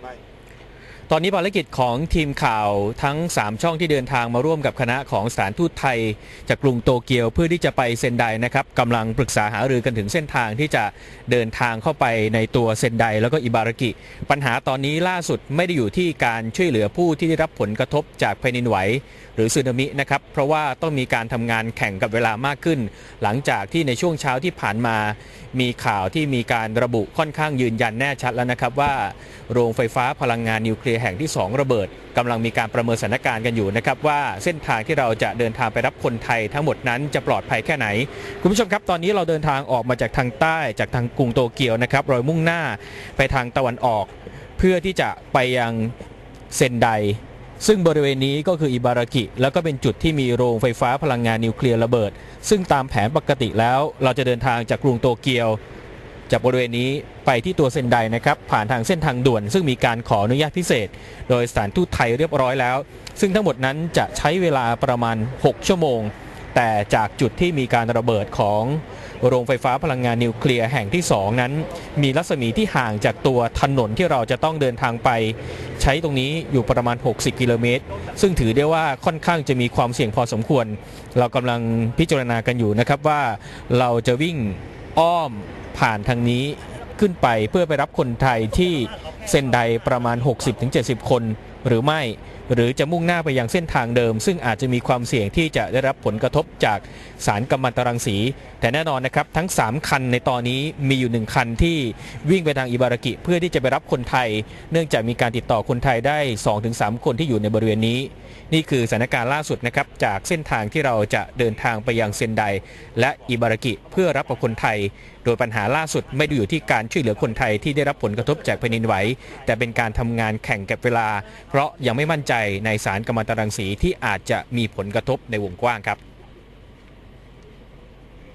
ไม่ ตอนนี้ภารกิจของทีมข่าวทั้ง 3 ช่องที่เดินทางมาร่วมกับคณะของสถานทูตไทย จากกรุงโตเกียวเพื่อที่จะไปเซนไดนะครับกำลังปรึกษาหารือกันถึงเส้นทางที่จะเดินทางเข้าไปในตัวเซนไดแล้วก็อิบารากิ ปัญหาตอนนี้ล่าสุดไม่ได้อยู่ที่การช่วยเหลือผู้ที่ได้รับผลกระทบจากแผ่นดินไหว หรือสึนามินะครับเพราะว่าต้องมีการทำงานแข่งกับเวลามากขึ้น หลังจากที่ในช่วงเช้าที่ผ่านมา มีข่าวที่มีการระบุค่อนข้างยืนยันแน่ชัดแล้วนะครับว่า โรงไฟฟ้าพลังงานนิวเคลียร์แห่งที่ 2 ระเบิดกำลังมีการประเมินสถานการณ์กันอยู่นะครับว่าเส้นทางที่เราจะเดินทางไปรับคนไทยทั้งหมดนั้นจะปลอดภัยแค่ไหน คุณผู้ชมครับตอนนี้เราเดินทางออกมาจากทางใต้จากทางกรุงโตเกียวนะครับโดยมุ่งหน้าไปทางตะวันออก เพื่อที่จะไปยังเซนไดซึ่งบริเวณนี้ก็คืออิบารากิ แล้วก็เป็นจุดที่มีโรงไฟฟ้าพลังงานนิวเคลียร์ระเบิด ซึ่งตามแผนปกติแล้วเราจะเดินทางจากกรุงโตเกียว จากบริเวณนี้ไปที่ตัวเซนไดนะครับ ผ่านทางเส้นทางด่วน ซึ่งมีการขออนุญาตพิเศษ โดยสถานทูตไทยเรียบร้อยแล้ว ซึ่งทั้งหมดนั้นจะใช้เวลาประมาณ 6 ชั่วโมง แต่จากจุดที่มีการระเบิดของโรงไฟฟ้าพลังงานนิวเคลียร์แห่งที่ 2 นั้น มีรัศมีที่ห่างจากตัวถนนที่เราจะต้องเดินทางไป ใช้ตรงนี้อยู่ประมาณ 60 กิโลเมตร ซึ่งถือได้ว่าค่อนข้างจะมีความเสี่ยงพอสมควร เรากำลังพิจารณากันอยู่นะครับว่าเราจะวิ่งอ้อม ผ่านทางนี้ขึ้นไปเพื่อไปรับคนไทยที่เซนไดประมาณ 60-70 คน หรือไม่หรือจะมุ่งหน้าไปยังเส้นทางเดิม ซึ่งอาจจะมีความเสี่ยงที่จะได้รับผลกระทบจากสารกัมมันตรังสี แต่แน่นอนนะครับ ทั้ง 3 คันในตอนนี้มีอยู่ 1 คันที่วิ่งไปทางอิบารากิเพื่อที่จะไปรับคนไทย เนื่องจากมีการติดต่อคนไทยได้ 2-3 คนที่อยู่ในบริเวณนี้ นี่คือสถานการณ์ล่าสุดนะครับ จากเส้นทางที่เราจะเดินทางไปยังเซนไดและอิบารากิเพื่อรับกับคนไทย โดยปัญหาล่าสุดไม่ได้อยู่ที่การช่วยเหลือคนไทยที่ได้รับผลกระทบจากแผ่นดินไหว แต่เป็นการทำงานแข่งกับเวลา เพราะยังไม่มั่นใจในสารกัมมันตรังสีที่อาจจะมีผลกระทบในวงกว้างครับ